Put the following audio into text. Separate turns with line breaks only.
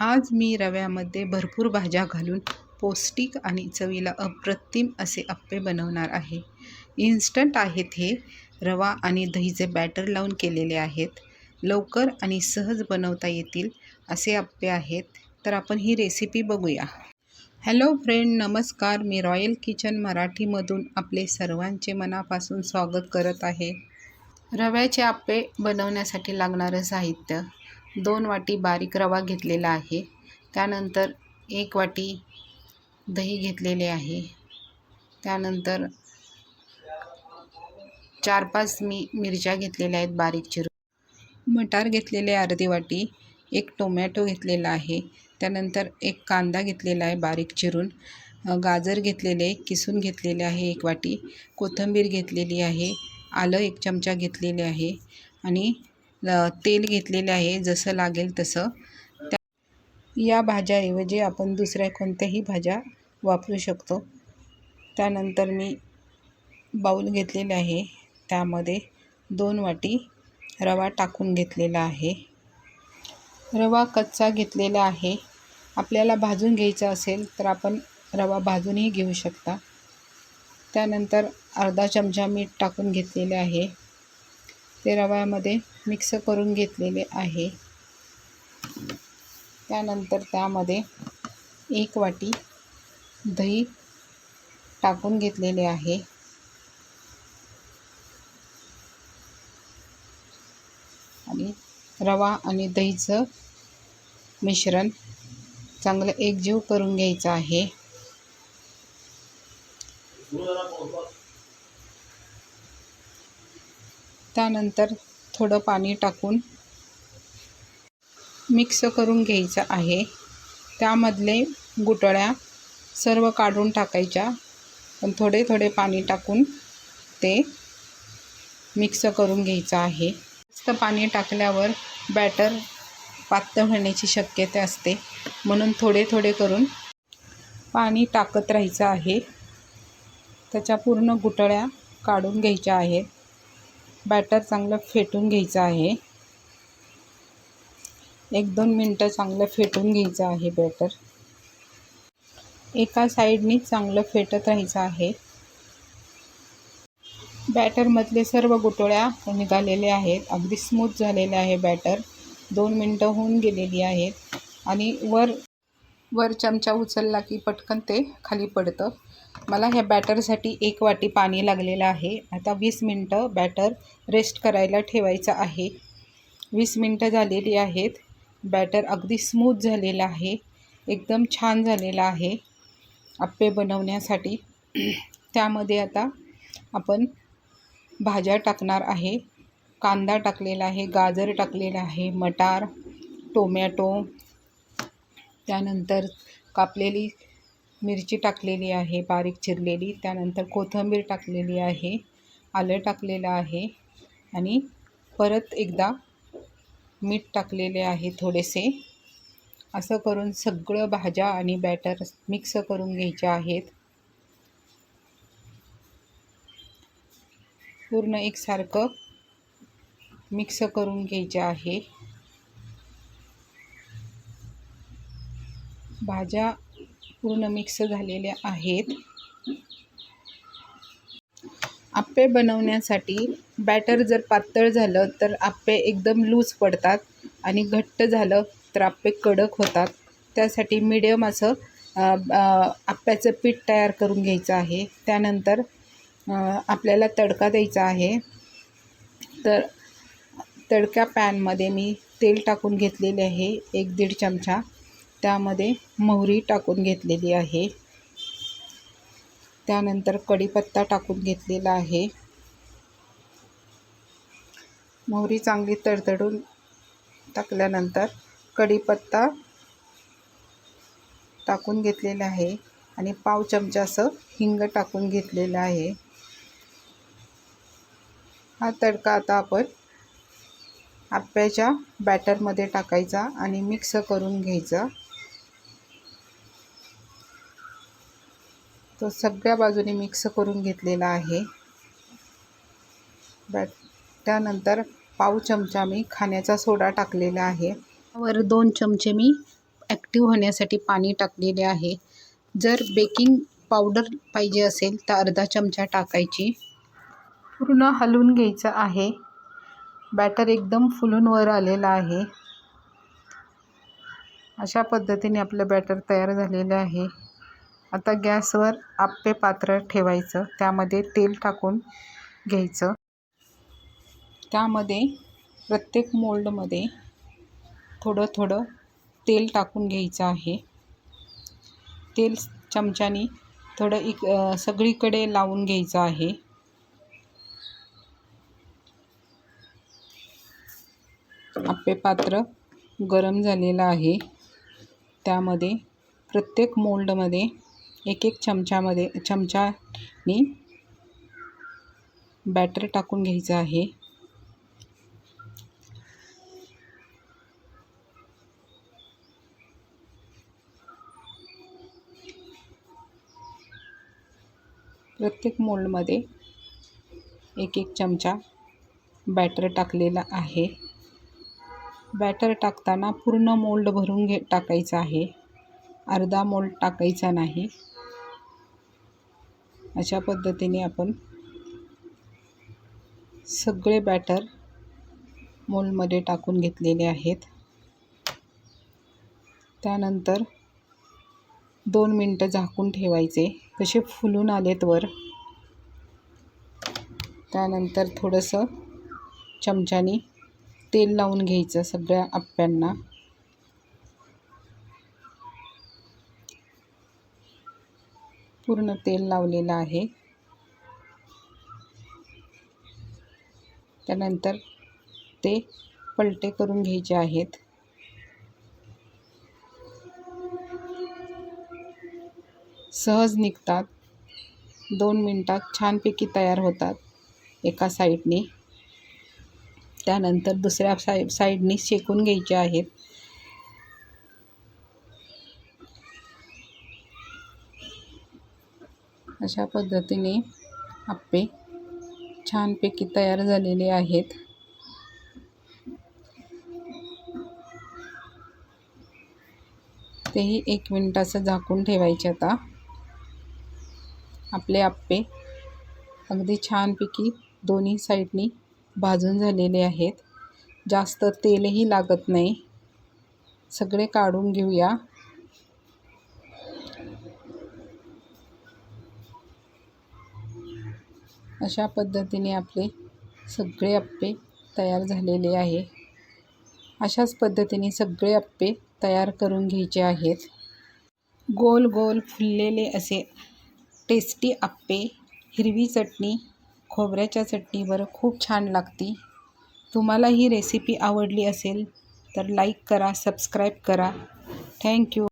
आज मी रव्यामध्ये भरपूर भाज्या घालून पौष्टिक आणि चवीला अप्रतिम असे अप्पे बनवणार आहे. इन्स्टंट आहेत हे. रवा आणि दहीचे बॅटर लावून केलेले आहेत. लवकर आणि सहज बनवता येतील असे अप्पे आहेत. तर आपण ही रेसिपी बघूया. हॅलो फ्रेंड नमस्कार. मी रॉयल किचन मराठीमधून आपले सर्वांचे मनापासून स्वागत करत आहे. रव्याचे आप्पे बनवण्यासाठी लागणारं साहित्य. दोन वाटी बारीक रवा घेतलेला आहे. त्यानंतर एक वाटी दही घेतलेले आहे. त्यानंतर चार पाच मी मिरच्या घेतलेल्या आहेत बारीक चिरून. मटार घेतलेले अर्धी वाटी एक टोमॅटो घेतलेला आहे. त्यानंतर एक कांदा घेतलेला आहे बारीक चिरून. गाजर घेतलेले किसून घेतलेले आहे एक वाटी. कोथिंबीर घेतलेली आहे. आलं एक चमचा घेतलेले आहे. आणि तेल घेतलेले आहे जसं लागेल तसं. त्या या भाज्याऐवजी आपण दुसऱ्या कोणत्याही भाज्या वापरू शकतो. त्यानंतर मी बाऊल घेतलेले आहे. त्यामध्ये दोन वाटी रवा टाकून घेतलेला आहे. रवा कच्चा घेतलेला आहे. आपल्याला भाजून घ्यायचा असेल तर आपण रवा भाजूनही घेऊ शकता. त्यानंतर अर्धा चमचा मीठ टाकून घेतलेले आहे. ते रव्यामध्ये मिक्स करून घेतलेले आहे. त्यानंतर त्यामध्ये एक वाटी दही टाकून घेतलेले आहे. आणि रवा आणि दहीचं मिश्रण चांगलं एकजीव करून घ्यायचं आहे. त्यानंतर थोडं पाणी टाकून मिक्स करून घ्यायचं आहे. त्यामधले गुटळ्या सर्व काढून टाकायच्या. पण थोडे थोडे पाणी टाकून ते मिक्स करून घ्यायचं आहे. जास्त पाणी टाकल्यावर बॅटर पातळ होण्याची शक्यता असते. म्हणून थोडे थोडे करून पाणी टाकत राहायचं आहे. त्याच्या पूर्ण गुटळ्या काढून घ्यायच्या आहेत. बॅटर चांगलं फेटून घ्यायचं आहे. एक दोन मिनटं चांगलं फेटून घ्यायचं आहे बॅटर. एका साईडनी चांगलं फेटत राहायचं आहे. बॅटरमधले सर्व गुटोळ्या निघालेले आहेत. अगदी स्मूथ झालेले आहे बॅटर. दोन मिनटं होऊन गेलेली आहेत. आणि वर वर चमचा उचलला की पटकन ते खाली पडतं. मला ह्या बॅटरसाठी एक वाटी पाणी लागलेलं आहे. आता वीस मिनटं बॅटर रेस्ट करायला ठेवायचं आहे. वीस मिनटं झालेली आहेत. बॅटर अगदी स्मूथ झालेलं आहे. एकदम छान झालेलं आहे आप्पे बनवण्यासाठी. त्यामध्ये आता आपण भाज्या टाकणार आहे. कांदा टाकलेला आहे गाजर टाकलेला आहे मटार टोमॅटो त्यानंतर कापलेली मिरची टाकलेली आहे बारीक चिरलेली. त्यानंतर कोथिंबीर टाकलेली आहे आलं टाकलेलं आहे. आणि परत एकदा मीठ टाकलेले आहे थोडेसे. असं करून सगळं भाज्या आणि बॅटर मिक्स करून घ्यायच्या आहेत. पूर्ण एकसारखं मिक्स करून घ्यायचे आहे. भाज्या पूर्ण मिक्स झालेल्या आहेत. आप्पे बनवण्यासाठी बॅटर जर पातळ झालं तर आप्पे एकदम लूज पडतात आणि घट्ट झालं तर आप्पे कडक होतात. त्यासाठी मिडियम असं आप्प्याचं पीठ तयार करून घ्यायचं आहे. त्यानंतर आपल्याला तडका द्यायचा आहे. तर तडक्या पॅनमध्ये मी तेल टाकून घेतलेले आहे एक दीड चमचा. त्यामध्ये मोहरी टाकून घेतलेली आहे. त्यानंतर कढीपत्ता टाकून घेतलेला आहे. मोहरी चांगली तडतडून टाकल्यानंतर कढीपत्ता टाकून घेतलेला आहे आणि पाव चमचा असं हिंग टाकून घेतलेलं आहे. हा तडका आता आपण आप्याच्या बॅटरमध्ये टाकायचा आणि मिक्स करून घ्यायचा. तो सगळ्या बाजूने मिक्स करून घेतलेला आहे. बॅट त्यानंतर पाव चमचा मी खाण्याचा सोडा टाकलेला आहे. वर दोन चमचे मी ॲक्टिव्ह होण्यासाठी पाणी टाकलेले आहे. जर बेकिंग पावडर पाहिजे असेल तर अर्धा चमचा टाकायची. पूर्ण हलवून घ्यायचं आहे. बॅटर एकदम फुलून वर आलेलं आहे. अशा पद्धतीने आपलं बॅटर तयार झालेलं आहे. आता गॅसवर आप्पे पात्र ठेवायचं. त्यामध्ये तेल टाकून घ्यायचं. त्यामध्ये प्रत्येक मोल्डमध्ये थोडं थोडं तेल टाकून घ्यायचं आहे. तेल चमच्यानी थोडं इक सगळीकडे लावून घ्यायचं आहे. आप्पे पात्र गरम झालेलं आहे. त्यामध्ये प्रत्येक मोल्डमध्ये एक एक चमच्यामध्ये चमचानी बॅटर टाकून घ्यायचं आहे. प्रत्येक मोल्डमध्ये एक एक चमचा बॅटर टाकलेला आहे. बॅटर टाकताना पूर्ण मोल्ड भरून घे टाकायचं आहे. अर्धा मोल्ड टाकायचा नाही. अशा पद्धतीने आपण सगळे बॅटर मोलमध्ये टाकून घेतलेले आहेत. त्यानंतर दोन मिनटं झाकून ठेवायचे. कसे फुलून आलेत वर. त्यानंतर थोडंसं चमच्यानी तेल लावून घ्यायचं सगळ्या आप्प्यांना पूर्ण तेल लावलेलं आहे. त्यानंतर ते पलटे करून घ्यायचे आहेत. सहज निघतात. दोन मिनटात छानपैकी तयार होतात एका साईडने त्यानंतर दुसऱ्या साई साईडने शेकून घ्यायचे आहेत. अशा पद्धतीने आप्पे छानपैकी तयार झालेले आहेत. तेही एक मिनटाचं झाकून ठेवायचे आता. आपले आप्पे अगदी छानपैकी दोन्ही साईडनी भाजून झालेले आहेत. जास्त तेलही लागत नाही. सगळे काढून घेऊया. अशा पद्धतीने आपले सगळे अप्पे तयार झालेले आहे. अशाच पद्धतीने सगळे अप्पे तयार करून घ्यायचे आहेत. गोल गोल फुललेले असे टेस्टी अप्पे हिरवी चटणी खोबऱ्याच्या चटणीवर खूप छान लागती. तुम्हाला ही रेसिपी आवडली असेल तर लाईक करा सबस्क्राईब करा. थँक्यू